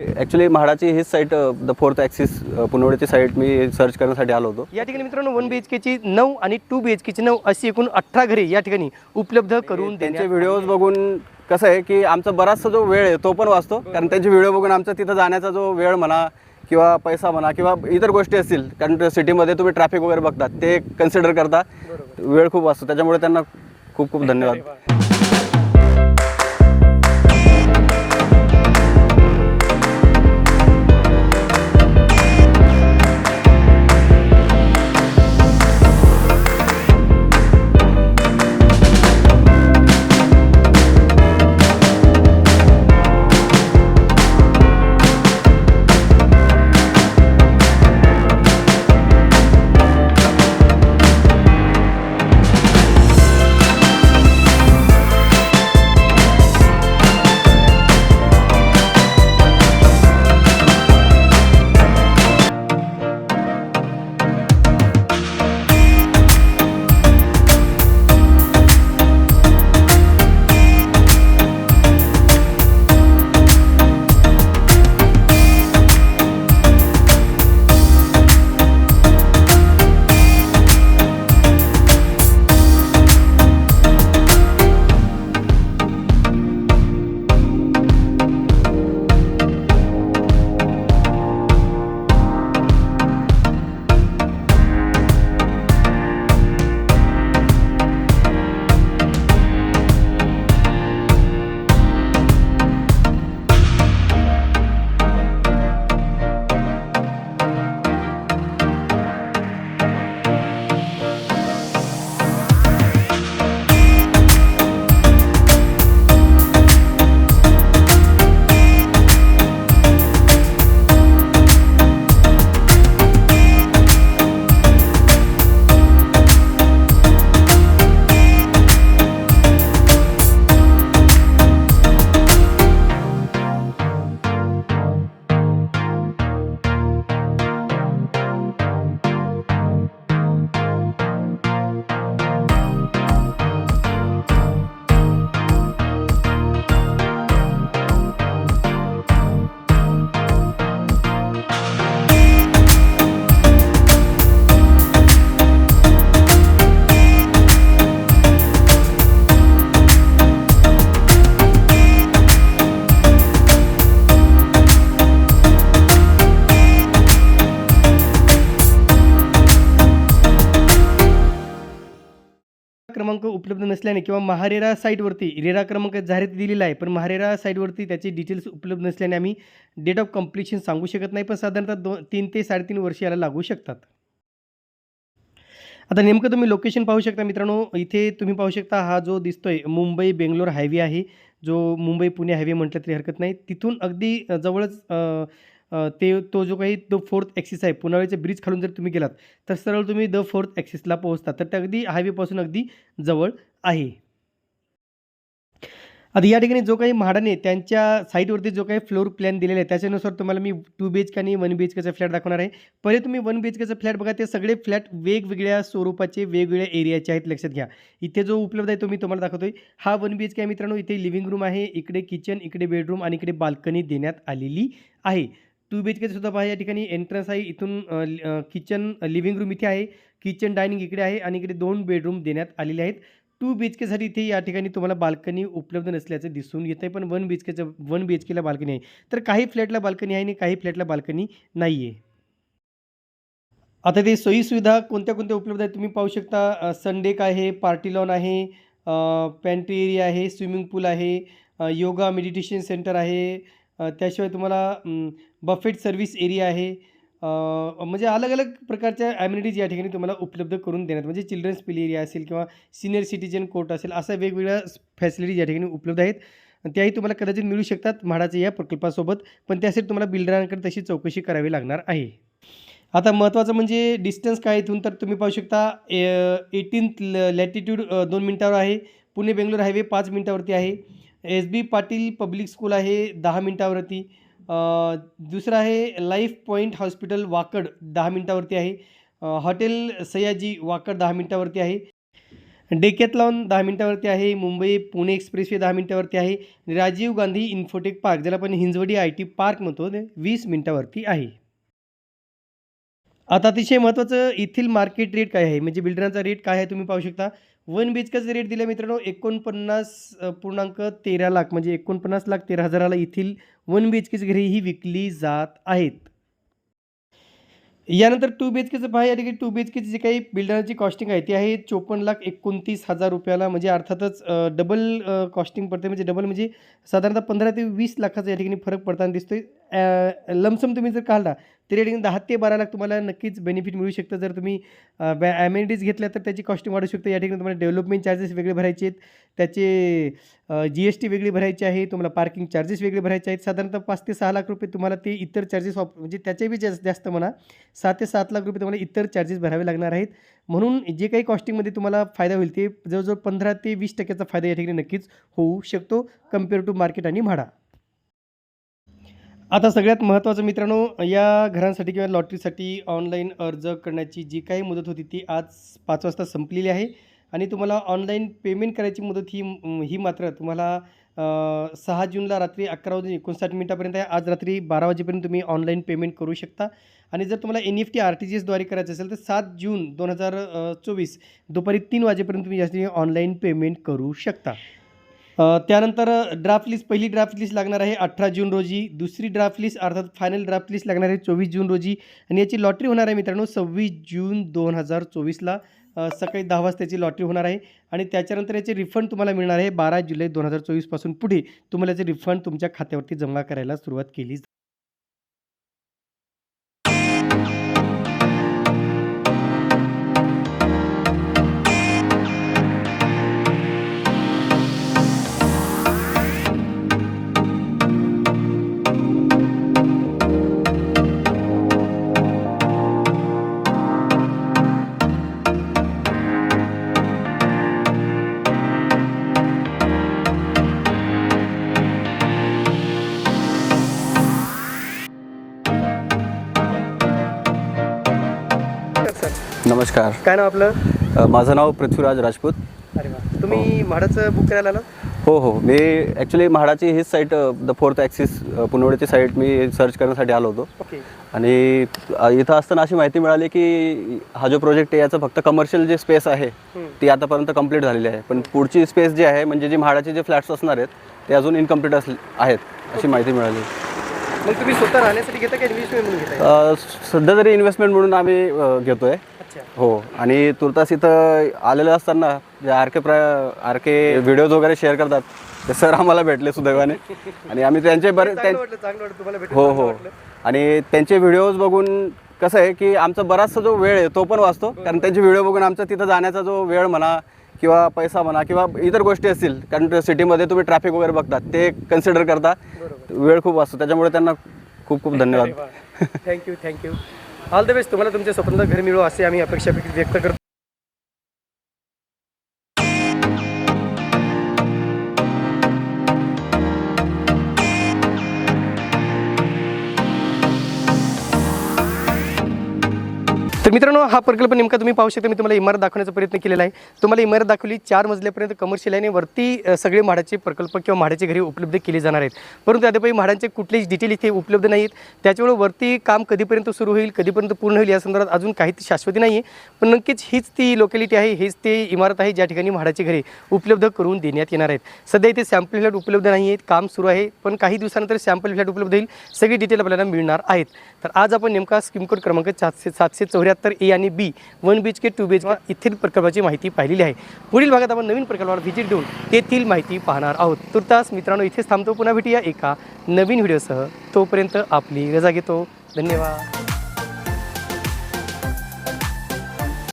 Actually म्हाडाची हीच site the fourth axis पुनवडीची साईट मी सर्च करण्यासाठी आलो होतो. या ठिकाणी मित्रांनो वन बी एच केची नऊ आणि टू बी एच केची नऊ अशी एकूण अठरा घरे या ठिकाणी उपलब्ध करून त्यांचे व्हिडिओज बघून कसं आहे की आमचा बराचसा जो वेळ आहे तो पण वाचतो. कारण त्यांचे व्हिडिओ बघून आमचा तिथं जाण्याचा जो वेळ म्हणा किंवा पैसा म्हणा किंवा इतर गोष्टी असतील कारण सिटीमध्ये तुम्ही ट्रॅफिक वगैरे बघतात ते कन्सिडर करता. वेळ खूप वाचतो. त्याच्यामुळे त्यांना खूप खूप धन्यवाद. उपलब्ध नसल्याने किंवा महारेरा साईटवरती रेरा क्रमांक जाहीर दिलेला आहे पण महारेरा साईटवरती त्याचे डिटेल्स उपलब्ध नसल्याने आम्ही डेट ऑफ कम्प्लिशन सांगू शकत नाही पण साधारणतः दोन तीन ते साडेतीन वर्ष याला लागू शकतात. आता नेमकं तुम्ही लोकेशन पाहू शकता मित्रांनो इथे तुम्ही पाहू शकता हा जो दिसतोय मुंबई बेंगलोर हायवे आहे जो मुंबई पुणे हायवे म्हटलं तरी हरकत नाही. तिथून अगदी जवळच ते तो जो काही द फोर्थ ॲक्सिस आहे पुनाळ्याच्या ब्रिज खालून जर तुम्ही गेलात तर सरळ तुम्ही द फोर्थ ॲक्सिसला पोहोचता. तर ते अगदी हायवेपासून अगदी जवळ आहे. आता या ठिकाणी जो काही म्हाडाने त्यांच्या साईटवरती जो काही फ्लोर प्लॅन दिलेला आहे त्याच्यानुसार तुम्हाला मी टू बी एच के आणि वन बी एच केचा फ्लॅट दाखवणार आहे. पहिले तुम्ही वन बी एच केचा फ्लॅट बघा ते सगळे फ्लॅट वेगवेगळ्या स्वरूपाचे वेगवेगळ्या एरियाचे आहेत लक्षात घ्या. इथे जो उपलब्ध आहे तो मी तुम्हाला दाखवतोय. हा वन बी एच के मित्रांनो इथे लिव्हिंग रूम आहे इकडे किचन इकडे बेडरूम आणि इकडे बाल्कनी देण्यात आलेली आहे. टू बी एच केचं सुद्धा पहा या ठिकाणी एंट्रन्स आहे. इथून किचन लिव्हिंग रूम इथे आहे. किचन डायनिंग इकडे आहे आणि इकडे दोन बेडरूम देण्यात आलेले आहेत. टू बी एच केसाठी इथे या ठिकाणी तुम्हाला बाल्कनी उपलब्ध नसल्याचं दिसून येतं आहे पण वन बी एच केचं वन बी एच केला बाल्कनी आहे. तर काही फ्लॅटला बाल्कनी आहे आणि काही फ्लॅटला बाल्कनी नाही आहे आता ते सोयीसुविधा कोणत्या कोणत्या उपलब्ध आहेत तुम्ही पाहू शकता. संडेक आहे पार्टी लॉन आहे पॅन्ट्री एरिया आहे स्विमिंग पूल आहे योगा मेडिटेशन सेंटर आहे. त्याशिवाय तुम्हाला बफेट सर्व्हिस एरिया आहे. म्हणजे अलग अलग प्रकारच्या ॲम्युनिटीज या ठिकाणी तुम्हाला उपलब्ध करून देण्यात म्हणजे चिल्ड्रन्स प्ले एरिया असेल किंवा सिनियर सिटीजन कोर्ट असेल अशा वेगवेगळ्या फॅसिलिटीज या ठिकाणी उपलब्ध आहेत. त्याही तुम्हाला कदाचित मिळू शकतात म्हाडाच्या या प्रकल्पासोबत पण त्यासाठी तुम्हाला बिल्डरांकडे तशी चौकशी करावी लागणार आहे. आता महत्त्वाचं म्हणजे डिस्टन्स काय इथून तर तुम्ही पाहू शकता एटीन्थ लॅटिट्यूड दोन मिनटावर आहे. पुणे बेंगलोर हायवे पाच मिनटावरती आहे. S B Patil public school आहे दहा मिनटावरती. दुसरं आहे लाईफ पॉईंट हॉस्पिटल वाकड दहा मिनटावरती आहे. हॉटेल सयाजी वाकड दहा मिनटावरती आहे. डेकेतलॉन दहा मिनटावरती आहे. मुंबई पुणे एक्सप्रेसवे दहा मिनटावरती आहे. राजीव गांधी इन्फोटेक पार्क ज्याला आपण हिंजवडी आय टी पार्क म्हणतो ते वीस मिनटावरती आहे. आता अतिशय महत्त्वाचं येथील मार्केट रेट काय आहे? म्हणजे बिल्डरांचा रेट काय आहे तुम्ही पाहू शकता. वन बी एच केचं रेट दिलं मित्रांनो एकोणपन्नास पूर्णांक तेरा लाख म्हणजे एकोणपन्नास लाख तेरा हजाराला येथील वन बी एच केची घरे ही विकली जात आहेत. यानंतर टू बी एच केचं पहा या ठिकाणी टू बी एच केची जी काही बिल्डरची कॉस्टिंग आहे ती आहे चोपन्न लाख एकोणतीस हजार रुपयाला. म्हणजे अर्थातच डबल कॉस्टिंग पडते. म्हणजे डबल म्हणजे साधारणतः पंधरा ते वीस लाखाचा या ठिकाणी फरक पडताना दिसतोय. लमसम तुम्ही जर काढला तर या दहा ते बारा लाख तुम्हाला नक्कीच बेनिफिट मिळू शकतं. जर तुम्ही बॅ ॲमेनिटीज घेतल्या तर त्याची कॉस्टिंग वाढू शकते. या ठिकाणी तुम्हाला डेव्हलपमेंट चार्जेस वेगळे भरायचे आहेत. त्याचे जी एस टी वेगळी भरायची आहे. तुम्हाला पार्किंग चार्जेस वेगळे भरायचे आहेत. साधारणतः पाच ते सहा लाख रुपये तुम्हाला ते इतर चार्जेस ऑफ म्हणजे त्याच्याही जास्त जास्त म्हणा सात ते सात लाख रुपये तुम्हाला इतर चार्जेस भरावे लागणार आहेत. म्हणून जे काही कॉस्टिंगमध्ये तुम्हाला फायदा होईल ते जवळजवळ पंधरा ते वीस टक्क्याचा फायदा या ठिकाणी नक्कीच होऊ शकतो. कंपेअर टू मार्केट आणि म्हाडा. आता सगळ्यात महत्त्वाचं मित्रांनो या घरांसाठी किंवा लॉटरीसाठी ऑनलाईन अर्ज करण्याची जी काही मुदत होती ती आज पाच वाजता संपलेली आहे. आणि तुम्हाला ऑनलाईन पेमेंट करायची मुदत ही ही मात्र तुम्हाला सहा जूनला रात्री अकरा वाजून एकोणसाठ मिनिटापर्यंत आहे. आज रात्री बारा वाजेपर्यंत तुम्ही ऑनलाईन पेमेंट करू शकता. आणि जर तुम्हाला N F T R T G एसद्वारे करायचं असेल तर सात जून दोन हजार चोवीस दुपारी तीन वाजेपर्यंत तुम्ही यासाठी ऑनलाईन पेमेंट करू शकता. त्यानंतर ड्राफ्ट लिस्ट पहिली ड्राफ्ट लिस्ट लागणार आहे अठरा जून रोजी. दुसरी ड्राफ्ट लिस्ट अर्थात फायनल ड्राफ्ट लिस्ट लागणार आहे चोवीस जून रोजी. आणि याची लॉटरी होणार आहे मित्रांनो सव्वीस जून दोन हजार चोवीसला. सकाळी दहा वाजता याची लॉटरी होणार आहे. आणि त्याच्यानंतर याचे रिफंड तुम्हाला मिळणार आहे बारा जुलै दोन हजार चोवीसपासून पुढे. तुम्हाला याचे रिफंड तुमच्या खात्यावरती जमा करायला सुरुवात केली नमस्कार. काय नाव आपलं? अ, माझं नाव पृथ्वीराज राजपूत. अरे वा. तुम्ही म्हाडाचं बुक करायला आला हो हो. मी ॲक्च्युली म्हाडाची हीच साईट द फोर्थ ॲक्सिस पुनवडीची साईट मी सर्च करण्यासाठी आलो होतो. ओके. आणि अ, इथं असताना अशी माहिती मिळाली की हा जो प्रोजेक्ट आहे याचं फक्त कमर्शियल जे स्पेस आहे ती आतापर्यंत कंप्लीट झालेली आहे. पण पुढची स्पेस जी आहे म्हणजे जे म्हाडाचे जे फ्लॅट्स असणार आहेत ते अजून इनकम्प्लीट असले आहेत अशी माहिती मिळाली. मग तुम्ही स्वतः राहण्यासाठी घेता की इन्व्हेस्टमेंट म्हणून घेताय अ, सध्या तरी इन्व्हेस्टमेंट म्हणून आम्ही अ, घेतोय. हो आणि तुर्तास इथं आलेलं असताना जे आर के प्रा आर के व्हिडिओज वगैरे शेअर करतात ते सर आम्हाला भेटले सुदैवाने. आणि आम्ही त्यांचे बरे भेटून हो हो. आणि त्यांचे व्हिडिओज बघून कसं आहे की आमचा बराचसा जो वेळ आहे तो पण वाचतो. कारण त्यांचे व्हिडिओ बघून आमचा तिथं जाण्याचा जो वेळ म्हणा किंवा पैसा म्हणा किंवा इतर गोष्टी असतील कारण सिटीमध्ये तुम्ही ट्रॅफिक वगैरे बघतात ते कन्सिडर करता. वेळ खूप वाचतो. त्याच्यामुळे त्यांना खूप खूप धन्यवाद. Thank you thank you all the best तुम्हाला तुमचे स्वतंत्र घर मिळो असे आम्ही अपेक्षा व्यक्त करतो. तर मित्रांनो हा प्रकल्प नेमका तुम्ही पाहू शकता. मी तुम्हाला इमारत दाखवण्याचा प्रयत्न केलेला आहे. तुम्हाला इमारत दाखवली चार मजल्यापर्यंत कमर्शियल आहे आणि वरती सगळे म्हाडाचे प्रकल्प किंवा म्हाडाचे घरी उपलब्ध केले जाणार आहेत. परंतु अद्यापही म्हाडांचे कुठलेच डिटेल इथे उपलब्ध नाहीत. त्याच्यामुळे वरती काम कधीपर्यंत सुरू होईल कधीपर्यंत पूर्ण होईल या संदर्भात अजून काहीच शाश्वती नाही आहे पण नक्कीच हीच ती लोकॅलिटी आहे हीच ती इमारत आहे ज्या ठिकाणी म्हाडाचे घरे उपलब्ध करून देण्यात येणार आहेत. सध्या इथे सॅम्पल फ्लॅट उपलब्ध नाही आहेत काम सुरू आहे पण काही दिवसानंतर सॅम्पल फ्लॅट उपलब्ध होईल. सगळी डिटेल आपल्याला मिळणार आहेत. तर आज आपण नेमका स्कीम कोड क्रमांक सातशे सातशे चौऱ्याहत्तर ए आणि B one B H K two B H K ethyl प्रकल्पाची माहिती पाहिलेली आहे. पुढील भागात आपण नवीन प्रकल्पावर व्हिजिट देऊन तेथील माहिती पाहणार आहोत. तुर्तास मित्रांनो इथेच थांबतो. पुन्हा भेटूया एका नवीन व्हिडिओसह. तोपर्यंत आपली रजा घेतो. धन्यवाद.